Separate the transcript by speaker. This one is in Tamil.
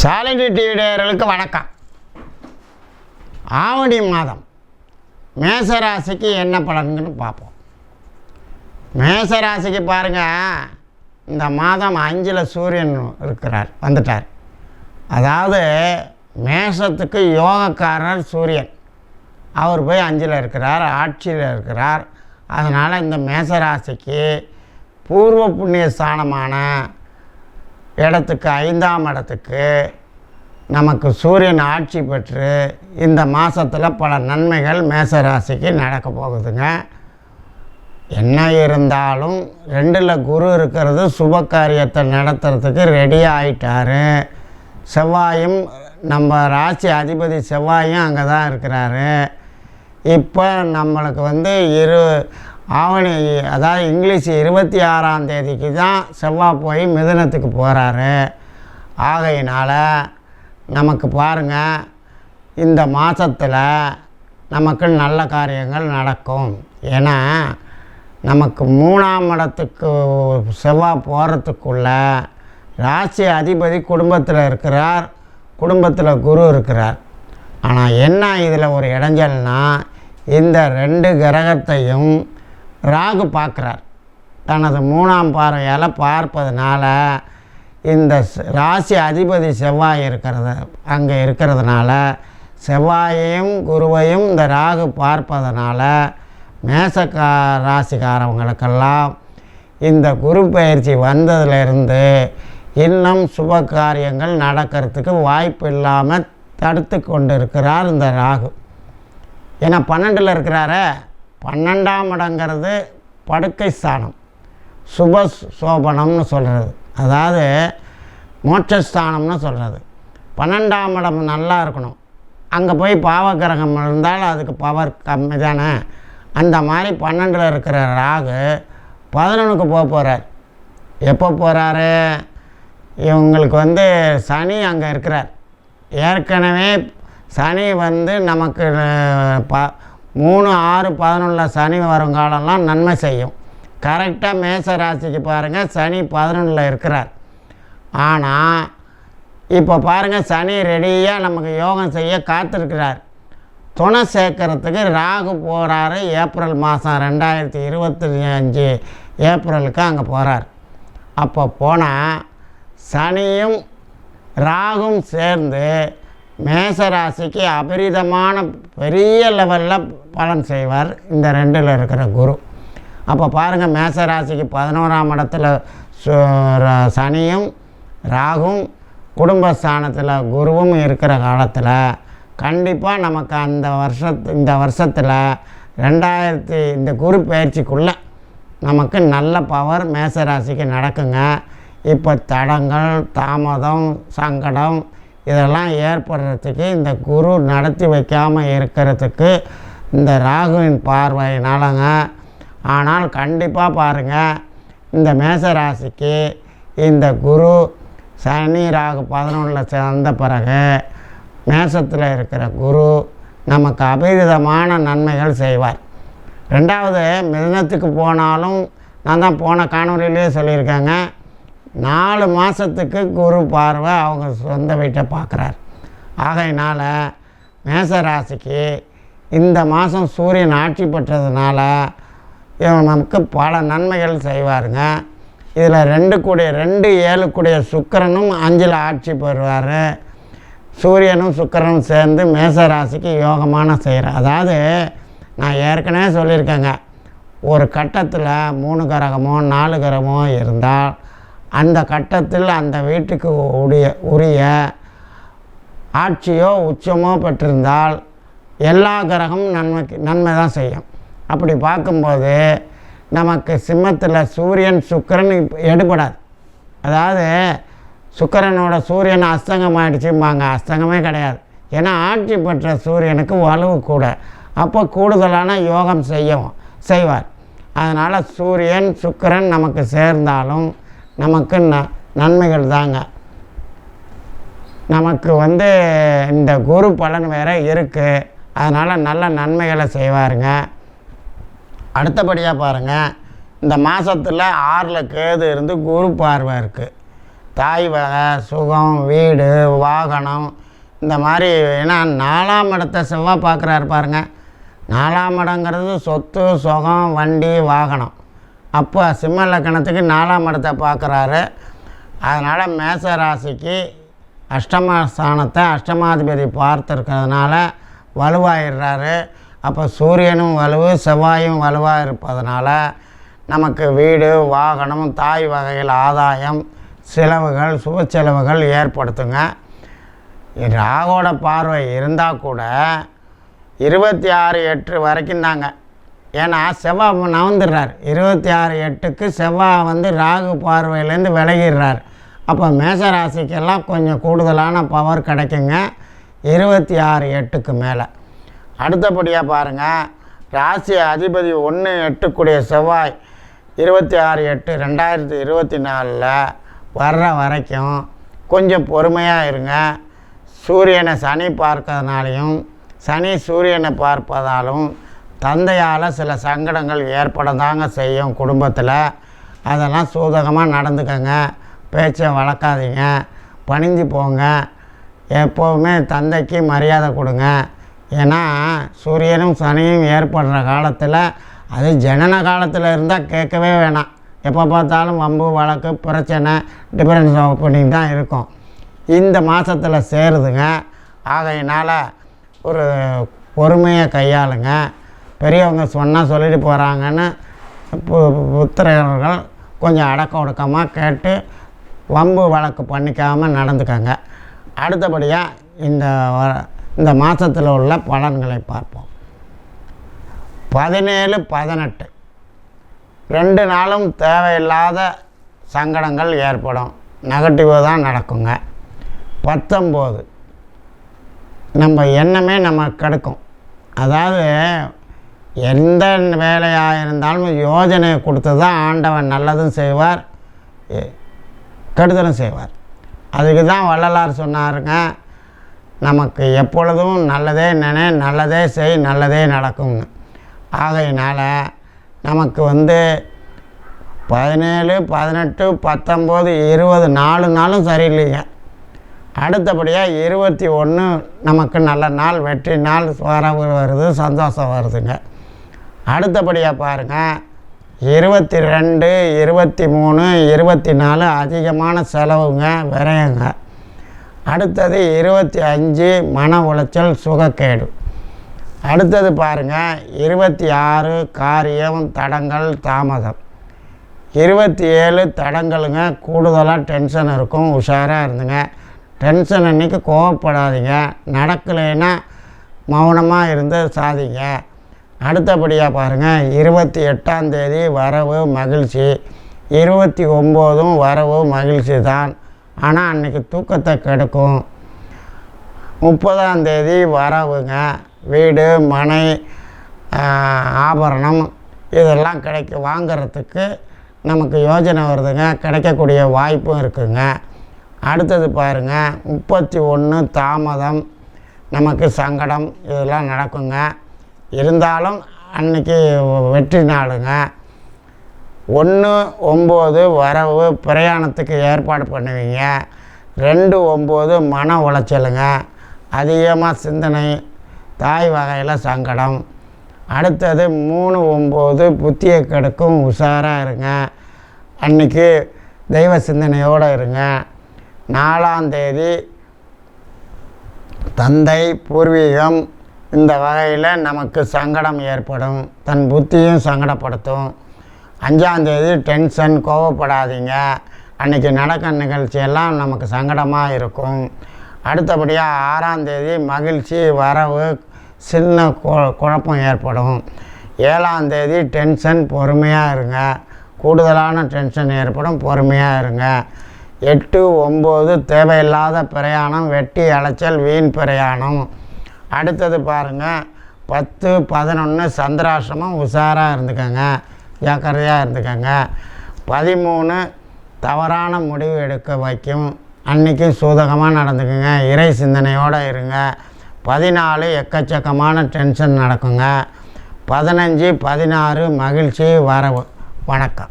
Speaker 1: சாலஞ்சி டிவி நேயர்களுக்கு வணக்கம். ஆவணி மாதம் மேசராசிக்கு என்ன பலன்கள்னு பார்ப்போம். மேசராசிக்கு பாருங்கள் இந்த மாதம் அஞ்சில் சூரியன் இருக்கிறார் வந்துட்டார். அதாவது மேஷத்துக்கு யோகக்காரர் சூரியன். அவர் போய் அஞ்சில் இருக்கிறார் ஆட்சியில் இருக்கிறார். அதனால் இந்த மேசராசிக்கு பூர்வ புண்ணிய ஸ்தானமான இடத்துக்கு ஐந்தாம் இடத்துக்கு நமக்கு சூரியன் ஆட்சி பெற்று இந்த மாதத்தில் பல நன்மைகள் மேசராசிக்கு நடக்க போகுதுங்க. என்ன இருந்தாலும் ரெண்டில் குரு இருக்கிறது சுப காரியத்தை நடத்துறதுக்கு ரெடி ஆயிட்டாரு. செவ்வாயும் நம்ம ராசி அதிபதி செவ்வாயும் அங்கே தான் இருக்கிறாரு. இப்போ நம்மளுக்கு வந்து இரு ஆவணி அதாவது இங்கிலீஷ் இருபத்தி ஆறாம் தேதிக்கு தான் செவ்வாய் போய் மிதனத்துக்கு போகிறாரு ஆகையினால் நமக்கு பாருங்கள் இந்த மாதத்தில் நமக்கு நல்ல காரியங்கள் நடக்கும். ஏன்னா நமக்கு மூணாம் இடத்துக்கு செவ்வாய் போகிறதுக்குள்ள ராசி அதிபதி குடும்பத்தில் இருக்கிறார் குடும்பத்தில் குரு இருக்கிறார். ஆனால் என்ன இதில் ஒரு இடைஞ்சல்னா இந்த ரெண்டு கிரகத்தையும் ராகு பார்க்குறார். தனது மூணாம் பார்வையால் பார்ப்பதனால இந்த ராசி அதிபதி செவ்வாய் இருக்கிறது அங்கே இருக்கிறதுனால செவ்வாயையும் குருவையும் இந்த ராகு பார்ப்பதனால மேசக்கா ராசிக்காரவங்களுக்கெல்லாம் இந்த குரு பயிற்சி வந்ததுலேருந்து இன்னும் சுப காரியங்கள் நடக்கிறதுக்கு வாய்ப்பு இல்லாமல் தடுத்து கொண்டு இருக்கிறார் இந்த ராகு. ஏன்னா பன்னெண்டில் இருக்கிறாரே. பன்னெண்டாம் இடங்கிறது படுக்கை ஸ்தானம். சுப சோபனம்னு சொல்கிறது அதாவது மோட்சஸ்தானம்னு சொல்கிறது பன்னெண்டாம் இடம் நல்லா இருக்கணும். அங்கே போய் பாவகிரகம் இருந்தால் அதுக்கு பவர் கம்மி தானே. அந்த மாதிரி பன்னெண்டில் இருக்கிற ராகு பதினொன்றுக்கு போக போகிறார் எப்போ போகிறாரு இவங்களுக்கு வந்து சனி அங்கே இருக்கிறார். ஏற்கனவே சனி வந்து நமக்கு ப மூணு ஆறு பதினொன்றில் சனி வரும் காலம்லாம் நன்மை செய்யும். கரெக்டாக மேச ராசிக்கு பாருங்கள் சனி பதினொன்றில் இருக்கிறார். ஆனால் இப்போ பாருங்கள் சனி ரெடியாக நமக்கு யோகம் செய்ய காத்திருக்கிறார். துணை சேர்க்கறதுக்கு ராகு போகிறாரு ஏப்ரல் மாதம் ரெண்டாயிரத்தி இருபத்தி அஞ்சு ஏப்ரலுக்கு அங்கே போகிறார் அப்போ போனால் சனியும் ராகும் சேர்ந்து மேசராசிக்கு அபரிதமான பெரிய லெவலில் பலன் செய்வார் இந்த ரெண்டில் இருக்கிற குரு. அப்போ பாருங்கள் மேசராசிக்கு பதினோராம் இடத்துல சு- ர- சனியும் ராகும் குடும்பஸ்தானத்தில் குருவும் இருக்கிற காலத்தில் கண்டிப்பாக நமக்கு அந்த வருஷத்து இந்த வருஷத்தில் ரெண்டாயிரத்தி இந்த குரு பயிற்சிக்குள்ளே நமக்கு நல்ல பவர் மேசராசிக்கு நடக்குங்க. இப்போ தடங்கள் தாமதம் சங்கடம் இதெல்லாம் ஏற்படுறதுக்கு இந்த குரு நடத்தி வைக்காமல் இருக்கிறதுக்கு இந்த ராகுவின் பார்வையினாலங்க ஆனால் கண்டிப்பாக பாருங்கள் இந்த மேசராசிக்கு இந்த குரு சனி ராகு பதினொன்றில் சேர்ந்த பிறகு மேசத்தில் இருக்கிற குரு நமக்கு அபரிதமான நன்மைகள் செய்வார். ரெண்டாவது மிதனத்துக்கு போனாலும் நான் தான் போன காணொலியிலே சொல்லியிருக்கேங்க நாலு மாதத்துக்கு குரு பார்வை அவங்க சொந்த வீட்டை பார்க்குறார். ஆகையினால் மேசராசிக்கு இந்த மாதம் சூரியன் ஆட்சி பெற்றதுனால நமக்கு பல நன்மைகள் செய்வாருங்க. இதில் ரெண்டு கூடிய ரெண்டு ஏழு கூடிய சுக்கிரனும் அஞ்சில் ஆட்சி பெறுவார். சூரியனும் சுக்கிரனும் சேர்ந்து மேசராசிக்கு யோகமான செய்கிறார் அதாவது நான் ஏற்கனவே சொல்லியிருக்கேங்க ஒரு கட்டத்தில் மூணு கிரகமோ நாலு கிரகமோ இருந்தால் அந்த கட்டத்தில் அந்த வீட்டுக்கு உடைய உரிய ஆட்சியோ உச்சமோ பெற்றிருந்தால் எல்லா கிரகமும் நன்மைக்கு நன்மை தான் செய்யும். அப்படி பார்க்கும்போது நமக்கு சிம்மத்தில் சூரியன் சுக்கிரன் எடுபடாது. அதாவது சுக்கரனோட சூரியன் அஸ்தங்கம் ஆயிடுச்சும்பாங்க அஸ்தங்கமே கிடையாது. ஏன்னா ஆட்சி பெற்ற சூரியனுக்கு வலுவு கூட. அப்போ கூடுதலான யோகம் செய்யவும் செய்வார். அதனால் சூரியன் சுக்கிரன் நமக்கு சேர்ந்தாலும் நமக்கு ந நன்மைகள் தாங்க. நமக்கு வந்து இந்த குரு பலன் வேறு இருக்குது அதனால் நல்ல நன்மைகளை செய்வாருங்க. அடுத்தபடியாக பாருங்கள் இந்த மாதத்தில் ஆறில் கேது இருந்து குரு பார்வை இருக்குது தாய் வகை சுகம் வீடு வாகனம் இந்த மாதிரி ஏன்னா நாலாம் இடத்த செவ்வாய் பார்க்குறாரு பாருங்க. நாலாம் இடங்கிறது சொத்து சுகம் வண்டி வாகனம். அப்போ சிம்ம லக்கணத்துக்கு நாலாம் இடத்தை பார்க்குறாரு. அதனால் மேச ராசிக்கு அஷ்டம ஸ்தானத்தை அஷ்டமாதிபதி பார்த்துருக்கிறதுனால வலுவாயிடுறாரு. அப்போ சூரியனும் வலுவு செவ்வாயும் வலுவாக இருப்பதனால நமக்கு வீடு வாகனம் தாய் வகையில் ஆதாயம் செலவுகள் சுப செலவுகள் ஏற்படுத்துங்க. ராகோட பார்வை இருந்தால் கூட இருபத்தி ஆறு எட்டு வரைக்கும் தாங்க. ஏன்னா செவ்வாய் நவந்துடுறார். இருபத்தி ஆறு எட்டுக்கு செவ்வாய் வந்து ராகு பார்வையிலேருந்து விலகிடுறார். அப்போ மேசராசிக்கெல்லாம் கொஞ்சம் கூடுதலான பவர் கிடைக்குங்க. இருபத்தி ஆறு எட்டுக்கு மேலே. அடுத்தபடியாக பாருங்கள் ராசி அதிபதி ஒன்று எட்டுக்குடைய செவ்வாய் இருபத்தி ஆறு எட்டு ரெண்டாயிரத்தி இருபத்தி நாலில் வர்ற வரைக்கும் கொஞ்சம் பொறுமையாக இருங்க. சூரியனை சனி பார்க்கறதுனாலையும் சனி சூரியனை பார்ப்பதாலும் தந்தையால் சில சங்கடங்கள் ஏற்பட தாங்க செய்யும் குடும்பத்தில். அதெல்லாம் சூதகமாக நடந்துக்கங்க. பேச்சை வளர்க்காதீங்க. பணிஞ்சு போங்க. எப்போவுமே தந்தைக்கு மரியாதை கொடுங்க. ஏன்னா சூரியனும் சனியும் ஏற்படுற காலத்தில் அது ஜனன காலத்தில் இருந்தால் கேட்கவே வேணாம். எப்போ பார்த்தாலும் வம்பு வழக்கு பிரச்சனை டிஃபரன்ஸ் ஓப்பனிங் தான் இருக்கும். இந்த மாதத்தில் சேருதுங்க. ஆகையினால் ஒரு பொறுமையை கையாளுங்க. பெரியவங்க சொன்னால் சொல்லிட்டு போகிறாங்கன்னு பு புத்திரர்கள் கொஞ்சம் அடக்க ஒடுக்கமாக கேட்டு வம்பு வழக்கு பண்ணிக்காமல் நடந்துக்கங்க. அடுத்தபடியாக இந்த வ- இந்த மாதத்தில் உள்ள பலன்களை பார்ப்போம். பதினேழு பதினெட்டு. ரெண்டு நாளும் தேவையில்லாத சங்கடங்கள் ஏற்படும். நெகட்டிவாக தான் நடக்குங்க. பத்தொம்போது. நம்ம எண்ணமே நம்ம கெடுக்கும். அதாவது எந்த வேலையாக இருந்தாலும் யோஜனை கொடுத்து தான் ஆண்டவன் நல்லதும் செய்வார் கெடுதலும் செய்வார். அதுக்கு தான் வள்ளலார் சொன்னாருங்க நமக்கு எப்பொழுதும் நல்லதே நினை நல்லதே செய் நல்லதே நடக்கும்னு. ஆகையினால் நமக்கு வந்து பதினேழு பதினெட்டு பத்தொம்போது இருபது நாலு நாளும் சரியில்லைங்க. அடுத்தபடியாக இருபத்தி ஒன்று நமக்கு நல்ல நாள் வெற்றி நாள் வரவு வருது சந்தோஷம் வருதுங்க. அடுத்தபடியாக பாருங்கள் இருபத்தி ரெண்டு இருபத்தி மூணு இருபத்தி நாலு அதிகமான செலவுங்க விரையுங்க. அடுத்தது இருபத்தி அஞ்சு மன உளைச்சல் சுகக்கேடு. அடுத்தது பாருங்கள் இருபத்தி ஆறு காரியம் தடங்கள் தாமதம். இருபத்தி ஏழு தடங்களுங்க கூடுதலாக டென்ஷன் இருக்கும் உஷாராக இருந்துங்க. டென்ஷன் அன்றைக்கி கோவப்படாதீங்க நடக்கலைன்னா மௌனமாக இருந்து சாதிங்க. அடுத்தபடியாக பாருங்கள் இருபத்தி எட்டாம் தேதி வரவு மகிழ்ச்சி. இருபத்தி ஒம்போதும் வரவு மகிழ்ச்சி தான். ஆனால் அன்றைக்கி தூக்கத்தை கெடுக்கும். முப்பதாம் தேதி வரவுங்க வீடு மனை ஆபரணம் இதெல்லாம் கிடைக்க வாங்கிறதுக்கு நமக்கு யோஜனை வருதுங்க. கிடைக்கக்கூடிய வாய்ப்பும் இருக்குங்க. அடுத்தது பாருங்கள் முப்பத்தி ஒன்று தாமதம் நமக்கு சங்கடம் இதெல்லாம் நடக்குங்க. இருந்தாலும் அன்னைக்கு வெற்றி நாளுங்க. ஒன்று ஒம்பது வரவு பிரயாணத்துக்கு ஏற்பாடு பண்ணுவீங்க. ரெண்டு ஒம்பது மன உளைச்சலுங்க. அதிகமாக சிந்தனை தாய் வகையில் சங்கடம். அடுத்தது மூணு ஒம்பது புத்தியை கெடுக்கும் உஷாராக இருங்க. அன்னைக்கு தெய்வ சிந்தனையோடு இருங்க. நாலாம் தேதி தந்தை பூர்வீகம் இந்த வகையில் நமக்கு சங்கடம் ஏற்படும். தன் புத்தியும் சங்கடப்படுத்தும். அஞ்சாந்தேதி டென்ஷன் கோவப்படாதீங்க. அன்றைக்கி நடக்க நிகழ்ச்சியெல்லாம் நமக்கு சங்கடமாக இருக்கும். அடுத்தபடியாக ஆறாந்தேதி மகிழ்ச்சி வரவு சின்ன கு- குழப்பம் ஏற்படும். ஏழாந்தேதி டென்ஷன் பொறுமையாக இருங்க. கூடுதலான டென்ஷன் ஏற்படும் பொறுமையாக இருங்க. எட்டு ஒம்பது தேவையில்லாத பிரயாணம் வெட்டி அலைச்சல் வீண் பிரயாணம். அடுத்தது பாருங்கள் பத்து பதினொன்று சந்திராசிரமம் உஷாராக இருந்துக்கங்க ஜாக்கிரதையாக இருந்துக்கங்க. பதிமூணு தவறான முடிவு எடுக்க வைக்கும். அன்றைக்கும் சூதகமாக நடந்துக்குங்க இறை சிந்தனையோடு இருங்க. பதினாலு எக்கச்சக்கமான டென்ஷன் நடக்குங்க. பதினஞ்சு பதினாறு மகிழ்ச்சி வரவு வணக்கம்.